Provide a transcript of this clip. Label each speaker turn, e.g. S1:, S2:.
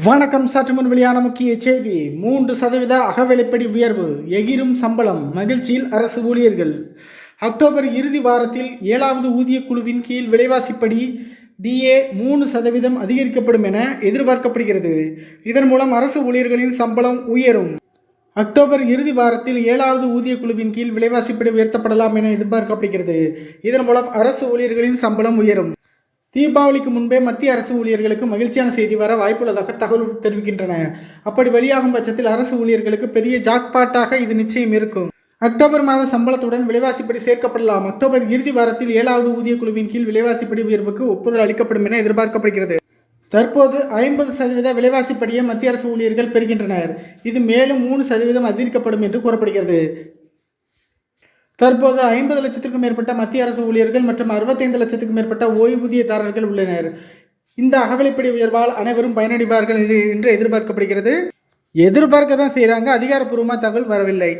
S1: வணக்கம் சற்று முன் வெளியான முக்கிய செய்தி. மூன்று சதவீத அகவிலைப்படி உயர்வு. எகிரும் சம்பளம். மகிழ்ச்சியில் அரசு ஊழியர்கள். அக்டோபர் இறுதி வாரத்தில் ஏழாவது ஊதிய குழுவின் கீழ் விலைவாசிப்படி டிஏ மூணு சதவீதம் அதிகரிக்கப்படும் என எதிர்பார்க்கப்படுகிறது. இதன் மூலம் அரசு ஊழியர்களின் சம்பளம் உயரும். அக்டோபர் இறுதி வாரத்தில் ஏழாவது ஊதிய குழுவின் கீழ் விலைவாசிப்படி உயர்த்தப்படலாம் என எதிர்பார்க்கப்படுகிறது. இதன் மூலம் அரசு ஊழியர்களின் சம்பளம் உயரும். தீபாவளிக்கு முன்பே மத்திய அரசு ஊழியர்களுக்கு மகிழ்ச்சியான செய்தி வர வாய்ப்புள்ளதாக தகவல் தெரிவிக்கின்றன. அப்படி வெளியாகும் பட்சத்தில் அரசு ஊழியர்களுக்கு பெரிய ஜாக்பாட்டாக இது நிச்சயம் இருக்கும். அக்டோபர் மாத சம்பளத்துடன் விலைவாசிப்படி சேர்க்கப்படலாம். அக்டோபர் இறுதி வாரத்தில் ஏழாவது ஊதிய குழுவின் கீழ் விலைவாசிப்படி உயர்வுக்கு ஒப்புதல் அளிக்கப்படும் என எதிர்பார்க்கப்படுகிறது. தற்போது ஐம்பது சதவீத விலைவாசிப்படியை மத்திய அரசு ஊழியர்கள் பெறுகின்றனர். இது மேலும் மூணு சதவீதம் அதிகரிக்கப்படும் என்று கூறப்படுகிறது. தற்போது ஐம்பது லட்சத்திற்கும் மேற்பட்ட மத்திய அரசு ஊழியர்கள் மற்றும் அறுபத்தைந்து லட்சத்துக்கும் மேற்பட்ட ஓய்வூதியதாரர்கள் உள்ளனர். இந்த அகவலைப்படி உயர்வால் அனைவரும் பயனடைவார்கள் என்று எதிர்பார்க்கப்படுகிறது. எதிர்பார்க்க தான் செய்கிறாங்க அதிகாரப்பூர்வமாக தகவல் வரவில்லை.